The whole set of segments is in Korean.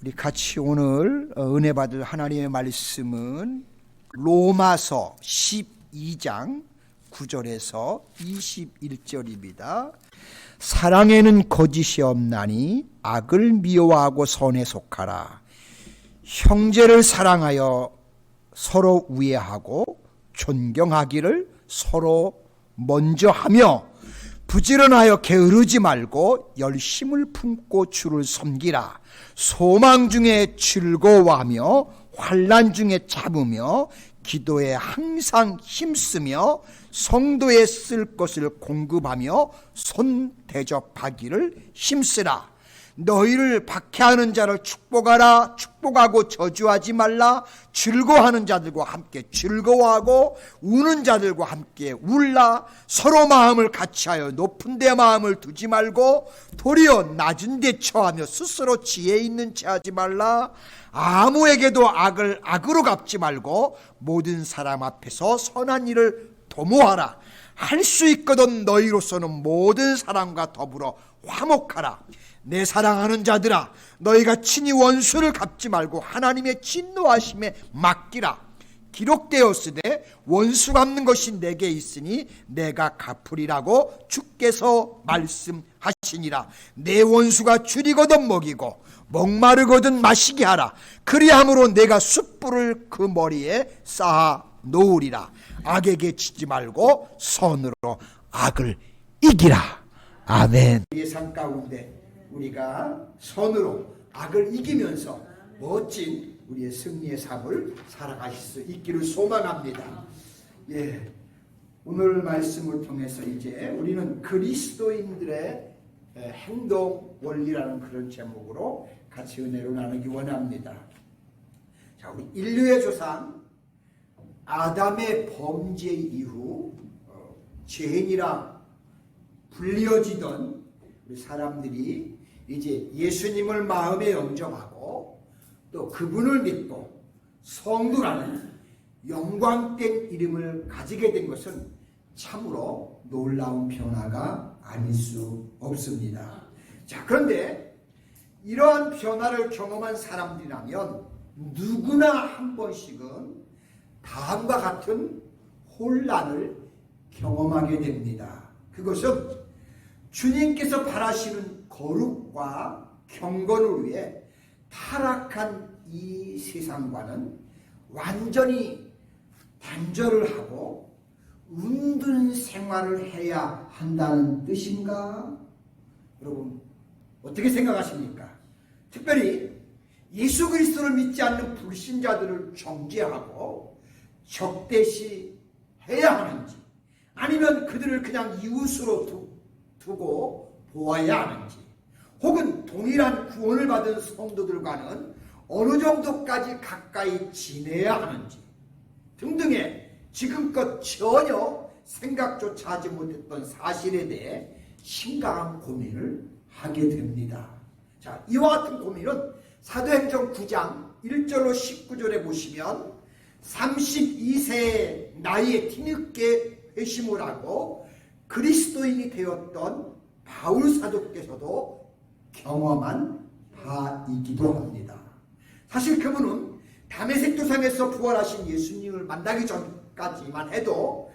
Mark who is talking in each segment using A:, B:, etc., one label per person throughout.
A: 우리 같이 오늘 어, 은혜 받을 하나님의 말씀은 로마서 12장 9절에서 21절입니다. 사랑에는 거짓이 없나니 악을 미워하고 선에 속하라. 형제를 사랑하여 서로 우애하고 존경하기를 서로 먼저 하며 부지런하여 게으르지 말고 열심을 품고 주를 섬기라. 소망 중에 즐거워하며 환란 중에 참으며 기도에 항상 힘쓰며 성도에 쓸 것을 공급하며 손 대접하기를 힘쓰라. 너희를 박해하는 자를 축복하라 축복하고 저주하지 말라. 즐거워하는 자들과 함께 즐거워하고 우는 자들과 함께 울라. 서로 마음을 같이하여 높은 데 마음을 두지 말고 도리어 낮은 데 처하며 스스로 지혜 있는 채 하지 말라. 아무에게도 악을 악으로 갚지 말고 모든 사람 앞에서 선한 일을 도모하라. 할 수 있거든 너희로서는 모든 사람과 더불어 화목하라. 내 사랑하는 자들아 너희가 친히 원수를 갚지 말고 하나님의 진노하심에 맡기라. 기록되었으되 원수 갚는 것이 내게 있으니 내가 갚으리라고 주께서 말씀하시니라. 내 원수가 줄이거든 먹이고 목마르거든 마시게 하라. 그리함으로 내가 숯불을 그 머리에 쌓아 놓으리라. 악에게 지지 말고 선으로 악을 이기라 아멘 예상 가운데 우리가 선으로 악을 이기면서 멋진 우리의 승리의 삶을 살아가실 수 있기를 소망합니다. 예. 오늘 말씀을 통해서 이제 우리는 그리스도인들의 행동 원리라는 그런 제목으로 같이 은혜로 나누기 원합니다. 자, 우리 인류의 조상 아담의 범죄 이후 어, 죄인이라 불리어지던 우리 사람들이 이제 예수님을 마음에 영접하고 또 그분을 믿고 성도라는 영광된 이름을 가지게 된 것은 참으로 놀라운 변화가 아닐 수 없습니다. 자, 그런데 이러한 변화를 경험한 사람들이라면 누구나 한 번씩은 다음과 같은 혼란을 경험하게 됩니다. 그것은 주님께서 바라시는 거룩과 경건을 위해 타락한 이 세상과는 완전히 단절을 하고 운든 생활을 해야 한다는 뜻인가? 여러분 어떻게 생각하십니까? 특별히 예수 그리스도를 믿지 않는 불신자들을 정죄하고 적대시 해야 하는지 아니면 그들을 그냥 이웃으로 두, 두고 보아야 하는지 혹은 동일한 구원을 받은 성도들과는 어느 정도까지 가까이 지내야 하는지 등등의 지금껏 전혀 생각조차 하지 못했던 사실에 대해 심각한 고민을 하게 됩니다. 자, 이와 같은 고민은 사도행전 9장 1절로 19절에 보시면 32세의 나이에 뒤늦게 회심을 하고 그리스도인이 되었던 바울 사도께서도 경험한 바이기도 합니다. 사실 그분은 담에색 도상에서 부활하신 예수님을 만나기 전까지만 해도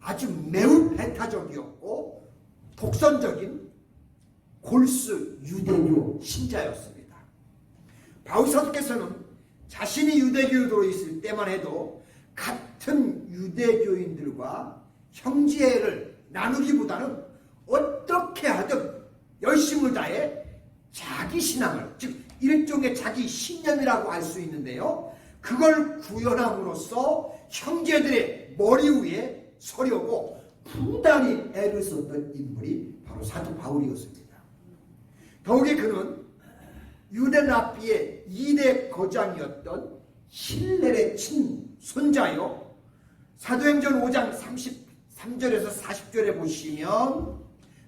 A: 아주 매우 배타적이었고 독선적인 골수 유대교 신자였습니다. 바울 사도께서는 자신이 유대교도로 있을 때만 해도 같은 유대교인들과 형제를 나누기보다는 어떻게 하든 열심을 다해 자기 신앙을 즉 일종의 자기 신념이라고 할 수 있는데요. 그걸 구현함으로써 형제들의 머리 위에 서려고 부단히 애를 썼던 인물이 바로 사도 바울이었습니다. 더욱이 그는 유대 나비의 2대 거장이었던 힐렐의 친손자요. 사도행전 5장 33절에서 40절에 보시면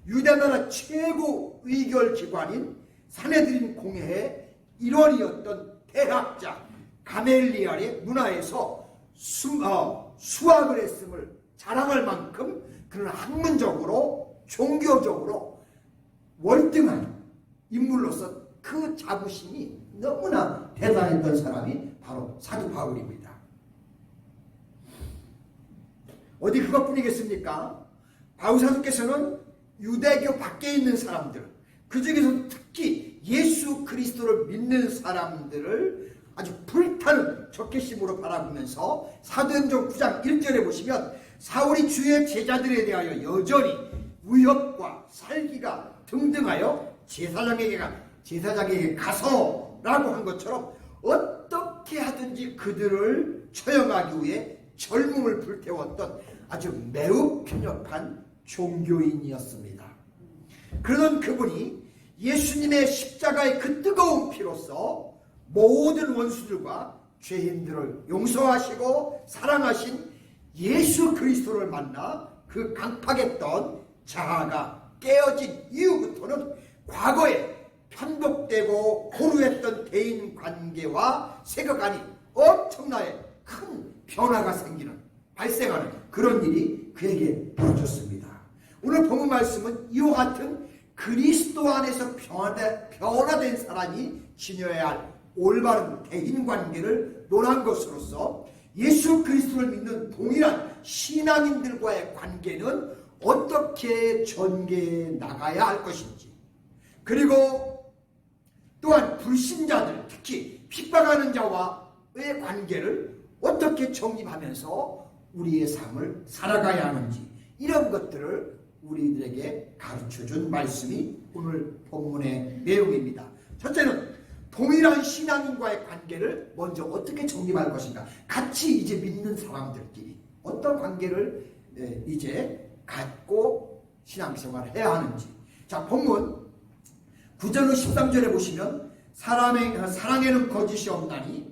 A: 유대 나라 최고 의결 기관인 사내들인 공회의 일원이었던 대학자 가멜리알의 문화에서 수, 어, 수학을 했음을 자랑할 만큼 그는 학문적으로 종교적으로 월등한 인물로서 그 자부심이 너무나 대단했던 사람이 바로 사도 바울입니다. 어디 그것뿐이겠습니까? 바울 사도께서는 유대교 밖에 있는 사람들, 그 중에서 특히 예수 그리스도를 믿는 사람들을 아주 불타는 적개심으로 바라보면서 사도행전 9장 1절에 보시면 사울이 주의 제자들에 대하여 여전히 위협과 살기가 등등하여 제사장에게 가 제사장에게 가서라고 한 것처럼 어떻게 하든지 그들을 처형하기 위해 젊음을 불태웠던 아주 매우 편협한 종교인이었습니다. 그러던 그분이 예수님의 십자가의 그 뜨거운 피로써 모든 원수들과 죄인들을 용서하시고 사랑하신 예수 그리스도를 만나 그 강팍했던 자아가 깨어진 이후부터는 과거에 편곡되고 고루했던 대인 관계와 세계관이 엄청나게 큰 변화가 생기는 발생하는 그런 일이 그에게 벌어졌습니다. 오늘 본문 말씀은 이와 같은 그리스도 안에서 변화된, 변화 된 사람이 지녀야 할 올바른 대인 관계를 논한 것으로서 예수 그리스도를 믿는 동일한 신앙인들과의 관계는 어떻게 전개해 나가야 할 것인지 그리고 또한 불신자들 특히 핍박하는 자와의 관계를 어떻게 정립하면서 우리의 삶을 살아가야 하는지 이런 것들을 우리들에게 가르쳐 준 말씀이 오늘 본문의 내용입니다. 첫째는 동일한 신앙인과의 관계를 먼저 어떻게 정립할 것인가. 같이 이제 믿는 사람들끼리 어떤 관계를 예, 이제 갖고 신앙생활을 해야 하는지. 자, 본문 9절 13절에 보시면 사람의, 사랑에는 거짓이 없나니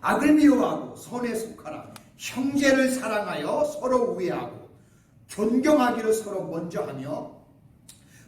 A: 악을 미워하고 선에 속하라. 형제를 사랑하여 서로 우애하고 존경하기를 서로 먼저 하며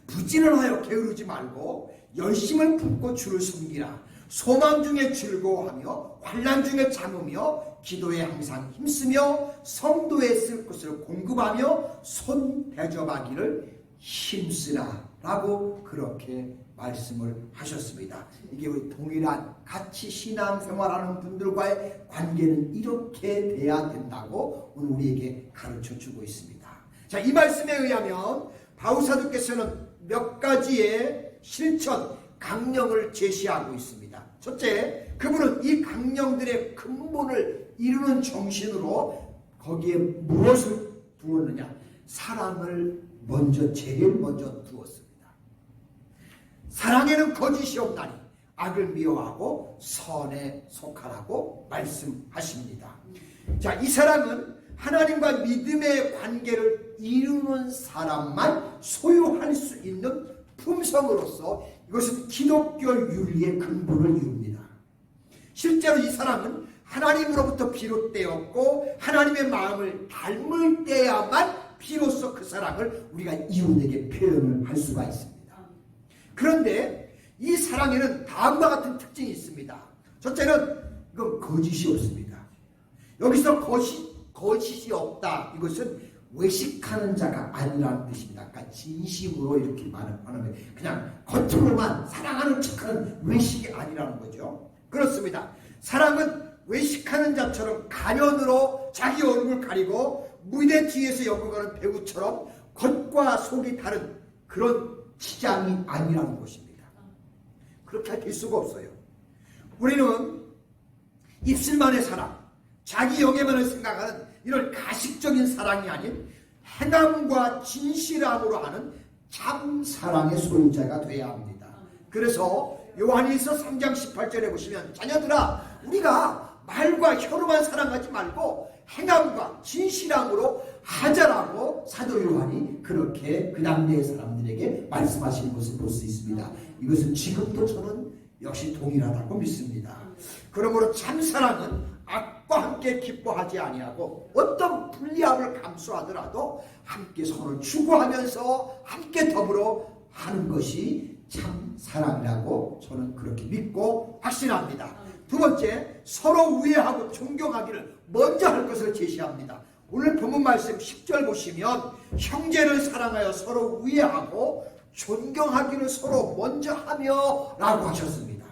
A: 부진을 하여 게으르지 말고 열심을 품고 주를 숨기라. 소망 중에 즐거워하며 환란 중에 참으며 기도에 항상 힘쓰며 성도에 쓸 것을 공급하며 손 대접하기를 힘쓰라 라고 그렇게 말씀을 하셨습니다. 이게 우리 동일한 같이 신앙생활하는 분들과의 관계는 이렇게 돼야 된다고 오늘 우리에게 가르쳐 주고 있습니다. 자, 이 말씀에 의하면 바우사도께서는 몇 가지의 실천, 강령을 제시하고 있습니다. 첫째, 그분은 이 강령들의 근본을 이루는 정신으로 거기에 무엇을 두었느냐? 사랑을 먼저 제일 먼저 두었습니다. 사랑에는 거짓이 없다니 악을 미워하고 선에 속하라고 말씀하십니다. 자, 이 사랑은 하나님과 믿음의 관계를 이루는 사람만 소유할 수 있는 품성으로서 이것은 기독교 윤리의 근본을 이룹니다. 실제로 이 사람은 하나님으로부터 비롯되었고 하나님의 마음을 닮을 때야만 비로소 그 사랑을 우리가 이웃에게 표현을 할 수가 있습니다. 그런데 이 사랑에는 다음과 같은 특징이 있습니다. 첫째는 이건 거짓이 없습니다. 여기서 거짓, 거짓이 없다. 이것은 외식하는 자가 아니라는 뜻입니다. 그러니까 진심으로 이렇게 말하는 거예요. 그냥 겉으로만 사랑하는 척하는 외식이 아니라는 거죠. 그렇습니다. 사랑은 외식하는 자처럼 가면으로 자기 얼굴 가리고 무대 뒤에서 연극하는 배우처럼 겉과 속이 다른 그런 치장이 아니라는 것입니다. 그렇게 될 수가 없어요. 우리는 입술만의 사랑, 자기 영예만을 생각하는 이런 가식적인 사랑이 아닌 행함과 진실함으로 하는 참 사랑의 소유자가 되어야 합니다. 그래서 요한일서 3장 18절에 보시면 자녀들아 우리가 말과 혀로만 사랑하지 말고 행함과 진실함으로 하자라고 사도 요한이 그렇게 그 당대의 사람들에게 말씀하시는 것을 볼 수 있습니다. 이것은 지금도 저는 역시 동일하다고 믿습니다. 그러므로 참 사랑은 악과 함께 기뻐하지 아니하고 어떤 불리함을 감수하더라도 함께 서로 추구하면서 함께 더불어 하는 것이 참 사랑이라고 저는 그렇게 믿고 확신합니다. 두 번째, 서로 우애하고 존경하기를 먼저 할 것을 제시합니다. 오늘 본문 말씀 10절 보시면 형제를 사랑하여 서로 우애하고 존경하기를 서로 먼저 하며 라고 하셨습니다.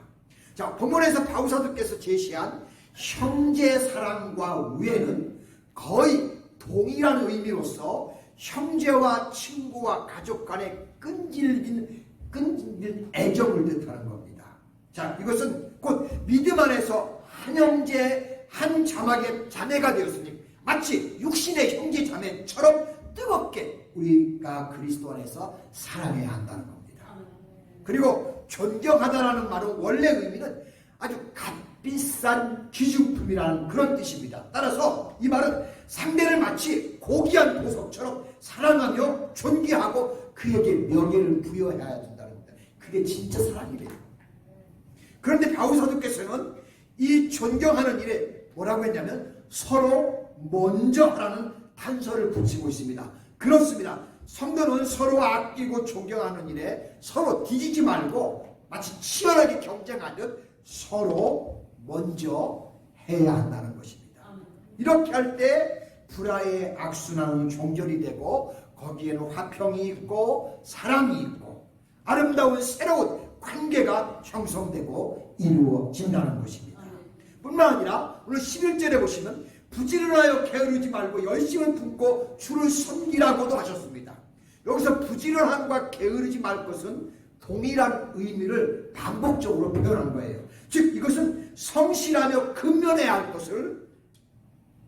A: 자, 본문에서 바우사도께서 제시한 형제 사랑과 우애는 거의 동일한 의미로서 형제와 친구와 가족 간의 끈질긴 끈질긴 애정을 뜻하는 겁니다. 자, 이것은 곧 믿음 안에서 한 형제 한 자막의 자매가 되었으니 마치 육신의 형제 자매처럼 뜨겁게 우리가 그리스도 안에서 사랑해야 한다는 겁니다. 그리고 존경하다라는 말은 원래 의미는 아주 값비싼 기중품이라는 그런 뜻입니다. 따라서 이 말은 상대를 마치 고귀한 보석처럼 사랑하며 존귀하고 그에게 명예를 부여해야 된다는 겁니다. 그게 진짜 사랑이래요. 그런데 바울 사도께서는 이 존경하는 일에 뭐라고 했냐면 서로 먼저 하라는 단서를 붙이고 있습니다. 그렇습니다. 성도는 서로 아끼고 존경하는 일에 서로 뒤지지 말고 마치 치열하게 경쟁하듯 서로 먼저 해야 한다는 것입니다. 이렇게 할 때 불화의 악순환은 종결이 되고 거기에는 화평이 있고 사랑이 있고 아름다운 새로운 관계가 형성되고 이루어진다는 것입니다. 뿐만 아니라 오늘 11절에 보시면 부지런하여 게으르지 말고 열심을 품고 주를 섬기라고도 하셨습니다. 여기서 부지런함과 게으르지 말 것은 동일한 의미를 반복적으로 표현한 거예요. 즉 이것은 성실하며 근면해야 할 것을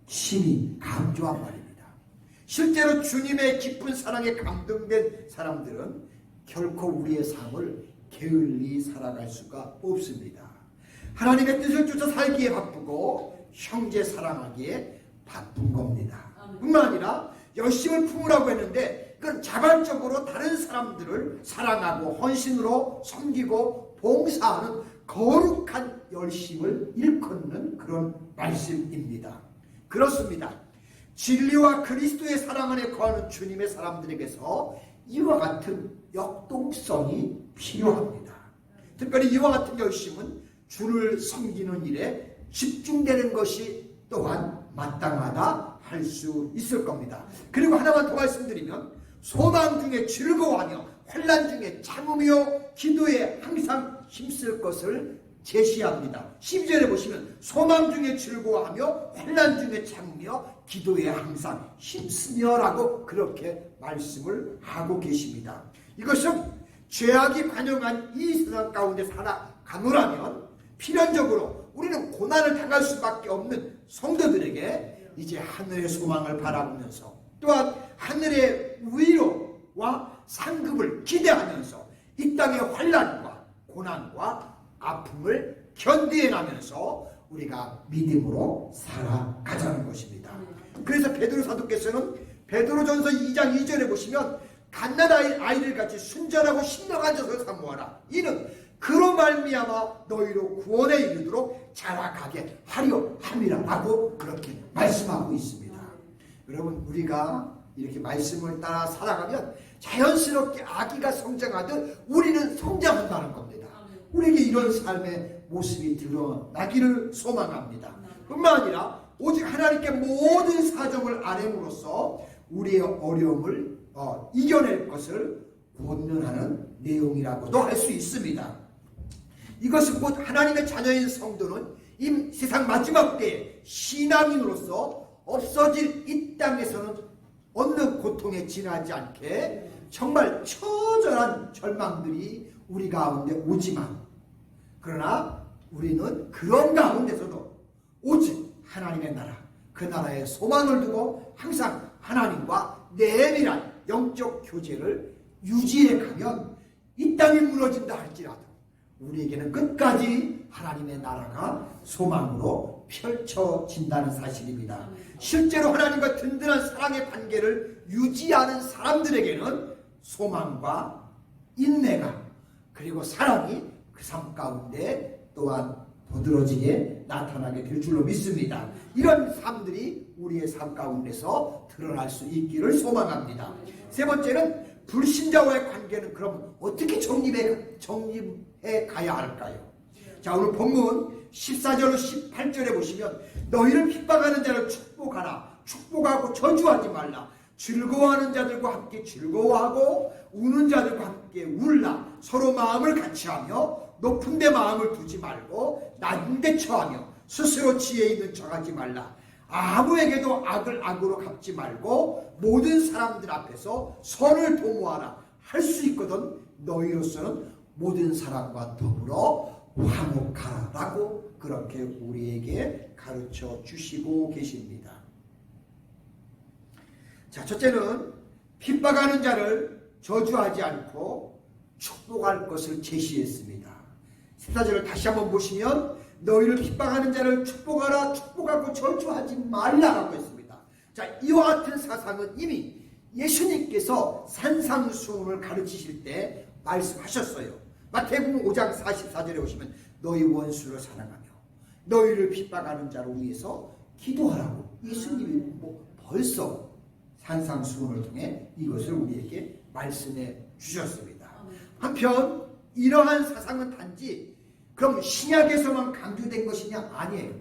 A: 심히 강조한 말입니다. 실제로 주님의 깊은 사랑에 감동된 사람들은 결코 우리의 삶을 게을리 살아갈 수가 없습니다. 하나님의 뜻을 쫓아 살기에 바쁘고 형제 사랑하기에 바쁜 겁니다. 뿐만 아니라 열심을 품으라고 했는데 그건 자발적으로 다른 사람들을 사랑하고 헌신으로 섬기고 봉사하는 거룩한 열심을 일컫는 그런 말씀입니다. 그렇습니다. 진리와 그리스도의 사랑 안에 거하는 주님의 사람들에게서 이와 같은 역동성이 필요합니다. 특별히 이와 같은 열심은 주를 섬기는 일에 집중되는 것이 또한 마땅하다 할 수 있을 겁니다. 그리고 하나만 더 말씀드리면 소망 중에 즐거워하며 환란 중에 참으며 기도에 항상 힘쓸 것을 제시합니다. 12절에 보시면 소망 중에 즐거워하며 환란 중에 참으며 기도에 항상 힘쓰며라고 그렇게 말씀을 하고 계십니다. 이것은 죄악이 관영한 이 세상 가운데 살아가노라면 필연적으로 우리는 고난을 당할 수밖에 없는 성도들에게 이제 하늘의 소망을 바라보면서 또한 하늘의 위로와 상급을 기대하면서 이 땅의 환란과 고난과 아픔을 견디어나면서 우리가 믿음으로 살아가자는 것입니다. 그래서 베드로 사도께서는 베드로전서 2장 2절에 보시면 갓난 아이 아이를 같이 순전하고 신령한 젖을 사모하라. 이는 그로 말미암아 너희로 구원에 이르도록 자라가게 하려 함이라라고 그렇게 말씀하고 있습니다. 여러분 우리가 이렇게 말씀을 따라 살아가면 자연스럽게 아기가 성장하듯 우리는 성장한다는 겁니다. 우리에게 이런 삶의 모습이 드러나기를 소망합니다. 뿐만 아니라 오직 하나님께 모든 사정을 아뢰므로써 우리의 어려움을 어, 이겨낼 것을 권면하는 내용이라고도 할 수 있습니다. 이것은 곧 하나님의 자녀인 성도는 이 세상 마지막 때에 신앙인으로서 없어질 이 땅에서는 어느 고통에 지나지 않게 정말 처절한 절망들이 우리 가운데 오지만 그러나 우리는 그런 가운데서도 오직 하나님의 나라 그 나라에 소망을 두고 항상 하나님과 내밀한 영적 교제를 유지해 가면 이 땅이 무너진다 할지라도 우리에게는 끝까지 하나님의 나라가 소망으로 펼쳐진다는 사실입니다. 실제로 하나님과 든든한 사랑의 관계를 유지하는 사람들에게는 소망과 인내가 그리고 사랑이 그 삶 가운데 또한 도드러지게 나타나게 될 줄로 믿습니다. 이런 삶들이 우리의 삶 가운데서 드러날 수 있기를 소망합니다. 세 번째는 불신자와의 관계는 그럼 어떻게 정립해, 정립해 가야 할까요? 자, 오늘 본문 14절로 18절에 보시면 너희를 핍박하는 자를 축복하라. 축복하고 저주하지 말라. 즐거워하는 자들과 함께 즐거워하고 우는 자들과 함께 울라 서로 마음을 같이하며 높은 데 마음을 두지 말고 낮은 데 처하며 스스로 지혜 있는 척하지 말라 아무에게도 악을 악으로 갚지 말고 모든 사람들 앞에서 선을 도모하라 할 수 있거든 너희로서는 모든 사람과 더불어 화목하라 라고 그렇게 우리에게 가르쳐 주시고 계십니다. 자, 첫째는 핍박하는 자를 저주하지 않고 축복할 것을 제시했습니다. 14절을 다시 한번 보시면 너희를 핍박하는 자를 축복하라 축복하고 저주하지 말라라고 했습니다. 자, 이와 같은 사상은 이미 예수님께서 산상수훈을 가르치실 때 말씀하셨어요. 마태복음 5장 44절에 보시면 너희 원수를 사랑하며 너희를 핍박하는 자를 위해서 기도하라고 예수님이 뭐 벌써 산상수훈을 통해 이것을 우리에게 말씀해 주셨습니다. 한편 이러한 사상은 단지 그럼 신약에서만 강조된 것이냐 아니에요.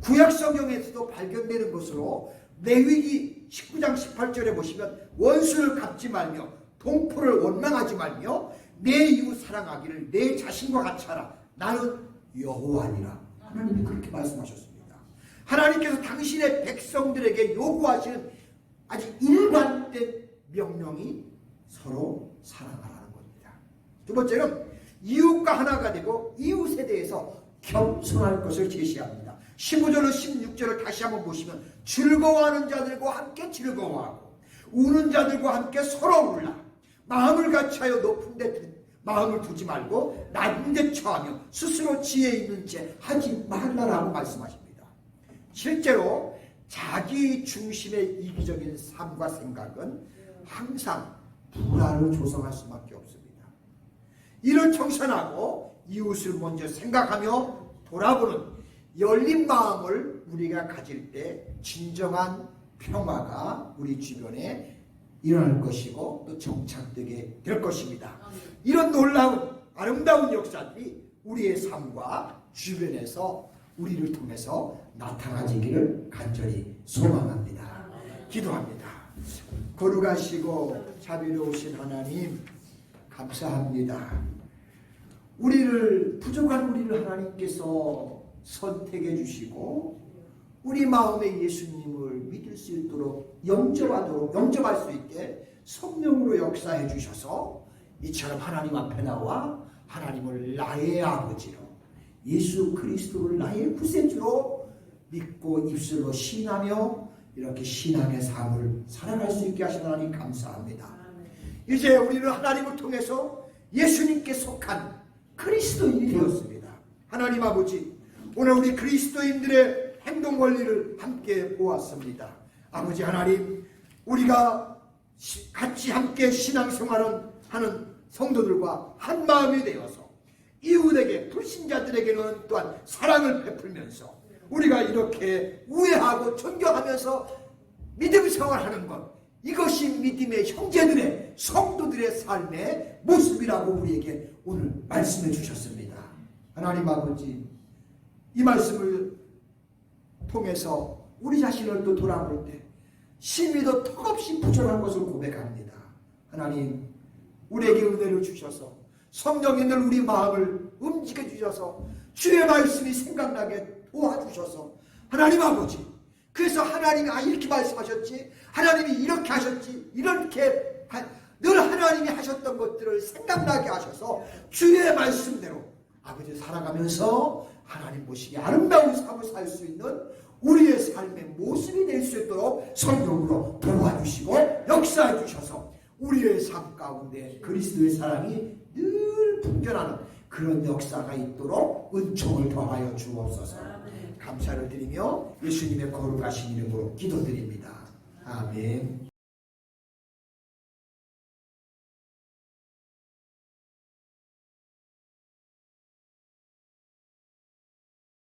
A: 구약 성경에서도 발견되는 것으로 레위기 19장 18절에 보시면 원수를 갚지 말며 동포를 원망하지 말며 내 이웃 사랑하기를 내 자신과 같이 하라. 나는 여호와니라. 하나님이 그렇게 말씀하셨습니다. 하나님께서 당신의 백성들에게 요구하시는 아주 일관된 명령이 서로 사랑하라는 겁니다. 두 번째는 이웃과 하나가 되고 이웃에 대해서 겸손할 것을 제시합니다. 15절로 16절을 다시 한번 보시면 즐거워하는 자들과 함께 즐거워하고 우는 자들과 함께 서로 울라 마음을 같이하여 높은 데 마음을 두지 말고 낮은 데 처하며 스스로 지혜 있는 채 하지 말라라고 말씀하십니다. 실제로 자기 중심의 이기적인 삶과 생각은 항상 불화를 조성할 수밖에 없습니다. 이를 청산하고 이웃을 먼저 생각하며 돌아보는 열린 마음을 우리가 가질 때 진정한 평화가 우리 주변에 일어날 것이고 또 정착되게 될 것입니다. 이런 놀라운 아름다운 역사들이 우리의 삶과 주변에서 우리를 통해서 나타나지기를 간절히 소망합니다. 기도합니다. 거룩하시고 자비로우신 하나님 감사합니다. 우리를 부족한 우리를 하나님께서 선택해 주시고 우리 마음에 예수님을 믿을 수 있도록 영접하도록 영접할 수 있게 성령으로 역사해 주셔서 이처럼 하나님 앞에 나와 하나님을 나의 아버지로 예수 그리스도를 나의 구세주로 믿고 입술로 신하며 이렇게 신앙의 삶을 살아갈 수 있게 하신 하나님 감사합니다. 이제 우리는 하나님을 통해서 예수님께 속한 그리스도인이 되었습니다. 하나님 아버지, 오늘 우리 그리스도인들의 행동 원리를 함께 보았습니다. 아버지 하나님, 우리가 시- 같이 함께 신앙생활을 하는 성도들과 한 마음이 되어서 이웃에게 불신자들에게는 또한 사랑을 베풀면서 우리가 이렇게 우애하고 존경하면서 믿음 생활하는 것 이것이 믿음의 형제들의 성도들의 삶의 모습이라고 우리에게 오늘 말씀해 주셨습니다. 하나님 아버지 이 말씀을 통해서 우리 자신을 또 돌아볼 때 심히도 턱없이 부족한 것을 고백합니다. 하나님 우리에게 은혜를 주셔서 성령이 늘 우리 마음을 움직여 주셔서 주의 말씀이 생각나게 도와주셔서 하나님 아버지 그래서 하나님이 아 이렇게 말씀하셨지? 하나님이 이렇게 하셨지? 이렇게 하- 늘 하나님이 하셨던 것들을 생각나게 하셔서 주의 말씀대로 아버지 살아가면서 하나님 보시기에 아름다운 삶을 살 수 있는 우리의 삶의 모습이 될 수 있도록 성령으로 도와주시고 역사해 주셔서 우리의 삶 가운데 그리스도의 사랑이 늘 풍전하는 그런 역사가 있도록 은총을 더하여 주옵소서. 감사를 드리며 예수님의 거룩하신 이름으로 기도드립니다. 아멘.